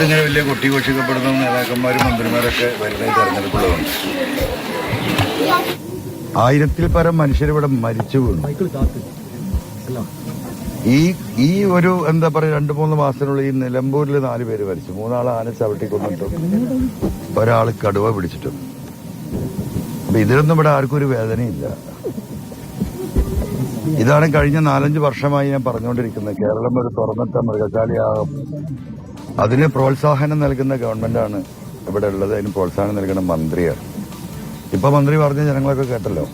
ഇതിങ്ങനെ വലിയ കൊട്ടിഘോഷിക്കപ്പെടുന്ന നേതാക്കന്മാരും മന്ത്രിമാരൊക്കെ വരുന്ന തെരഞ്ഞെടുപ്പുള്ളതുണ്ട് ആയിരത്തിൽ പരം മനുഷ്യരിവിടെ മരിച്ചു വീണു. ഈ ഈ ഒരു എന്താ പറയാ രണ്ടു മൂന്ന് മാസത്തിനുള്ളിൽ ഈ നിലമ്പൂരിൽ നാല് പേര് മരിച്ചു. മൂന്നാൾ ആന ചവിട്ടി കൊന്നിട്ടും ഒരാൾ കടുവ പിടിച്ചിട്ടും. അപ്പൊ ഇതിലൊന്നും ഇവിടെ ആർക്കും ഒരു വേദനയില്ല. ഇതാണ് കഴിഞ്ഞ നാലഞ്ച് വർഷമായി ഞാൻ പറഞ്ഞുകൊണ്ടിരിക്കുന്നത്. കേരളം ഒരു തുറന്നിട്ട മൃഗശാലയാകും. അതിന് പ്രോത്സാഹനം നൽകുന്ന ഗവൺമെന്റാണ് ഇവിടെ ഉള്ളത്. അതിന് പ്രോത്സാഹനം നൽകുന്ന മന്ത്രിയാണ് ഇപ്പൊ മന്ത്രി പറഞ്ഞ ജനങ്ങളൊക്കെ കേട്ടല്ലോ.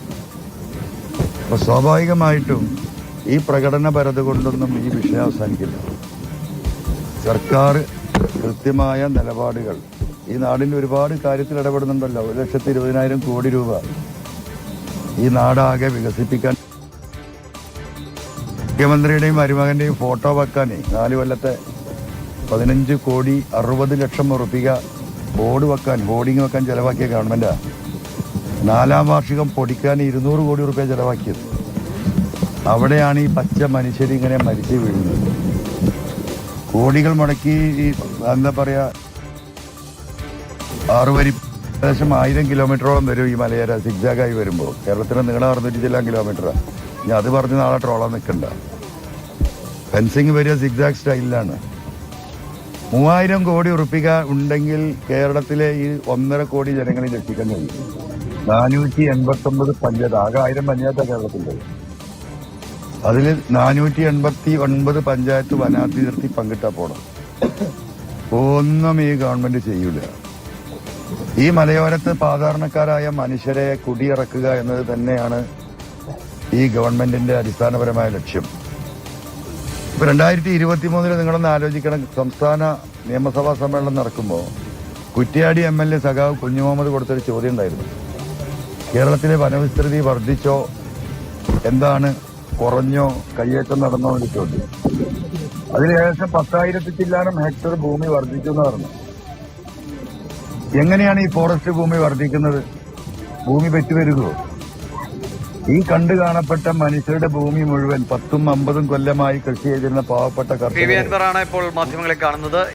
അപ്പൊ സ്വാഭാവികമായിട്ടും ഈ പ്രകടനപരത കൊണ്ടൊന്നും ഈ വിഷയം അവസാനിക്കില്ല. സർക്കാർ കൃത്യമായ നിലപാടുകൾ. ഈ നാടിന്റെ ഒരുപാട് കാര്യത്തിൽ ഇടപെടുന്നുണ്ടല്ലോ. ഒരു ലക്ഷത്തി ഇരുപതിനായിരം കോടി രൂപ ഈ നാടാകെ വികസിപ്പിക്കാൻ. മുഖ്യമന്ത്രിയുടെയും മരുമകന്റെയും ഫോട്ടോ വെക്കാനേ നാല് കൊല്ലത്തെ പതിനഞ്ച് കോടി അറുപത് ലക്ഷം ഉറപ്പിക ബോർഡ് വെക്കാൻ ബോർഡിങ് വെക്കാൻ ചിലവാക്കിയ ഗവൺമെന്റാണ് നാലാം വാർഷികം പൊടിക്കാൻ ഇരുന്നൂറ് കോടി റുപ്യ ചിലവാക്കിയത്. അവിടെയാണ് ഈ പച്ച മനുഷ്യർ ഇങ്ങനെ മരിച്ചു വീഴുന്നത്. കോടികൾ മുടക്കി ഈ എന്താ പറയുക ആറുവരി ഏകദേശം ആയിരം കിലോമീറ്ററോളം വരും ഈ മലയര സിഗ്സാഗായി വരുമ്പോൾ. കേരളത്തിന് നീളം അറുന്നൂറ്റി ചെല്ലാം കിലോമീറ്ററാണ് ഞാൻ അത് പറഞ്ഞ് നാളെ ട്രോളാൻ നിൽക്കണ്ട ഫെൻസിങ് വരിക സിഗ്സാഗ് സ്റ്റൈലിലാണ്. മൂവായിരം കോടി ഉറപ്പിക ഉണ്ടെങ്കിൽ കേരളത്തിലെ ഈ ഒന്നര കോടി ജനങ്ങളിൽ രക്ഷിക്കാൻ കഴിയും. നാനൂറ്റി എൺപത്തി ഒമ്പത് പഞ്ചായത്ത് ആകെ ആയിരം പഞ്ചായത്താണ് കേരളത്തിന്റെ അതിൽ നാനൂറ്റി എൺപത്തി ഒൻപത് പഞ്ചായത്ത് വനാതിർത്തി പങ്കിട്ടാ പോണം. ഒന്നും ഈ ഗവൺമെന്റ് ചെയ്യൂല. ഈ മലയോരത്ത് സാധാരണക്കാരായ മനുഷ്യരെ കുടിയിറക്കുക എന്നത് തന്നെയാണ് ഈ ഗവൺമെന്റിന്റെ അടിസ്ഥാനപരമായ ലക്ഷ്യം. ഇപ്പൊ രണ്ടായിരത്തി ഇരുപത്തി മൂന്നിൽ നിങ്ങളൊന്ന് ആലോചിക്കണം. സംസ്ഥാന നിയമസഭാ സമ്മേളനം നടക്കുമ്പോൾ കുറ്റ്യാടി എം എൽ എ സഖാവ് കുഞ്ഞു മുഹമ്മദ് കൊടുത്തൊരു ചോദ്യം ഉണ്ടായിരുന്നു. കേരളത്തിലെ വനവിസ്തൃതി വർദ്ധിച്ചോ? എന്താണ്? കുറഞ്ഞോ? കയ്യേറ്റം നടന്നോ എന്ന് ചോദ്യം. ഏകദേശം പത്തായിരത്തി ചില്ലാനം ഹെക്ടർ ഭൂമി വർദ്ധിച്ചു എന്ന് പറഞ്ഞു. എങ്ങനെയാണ് ഈ ഫോറസ്റ്റ് ഭൂമി വർദ്ധിക്കുന്നത്? ഭൂമി പെറ്റുവരുകയോ? ഈ കണ്ടു കാണപ്പെട്ട മനുഷ്യരുടെ ഭൂമി മുഴുവൻ പത്തും അമ്പതും കൊല്ലമായി കൃഷി ചെയ്തിരുന്ന പാവപ്പെട്ട കർഷകർ ഇപ്പോൾ മാധ്യമങ്ങളെ കാണുന്നത്.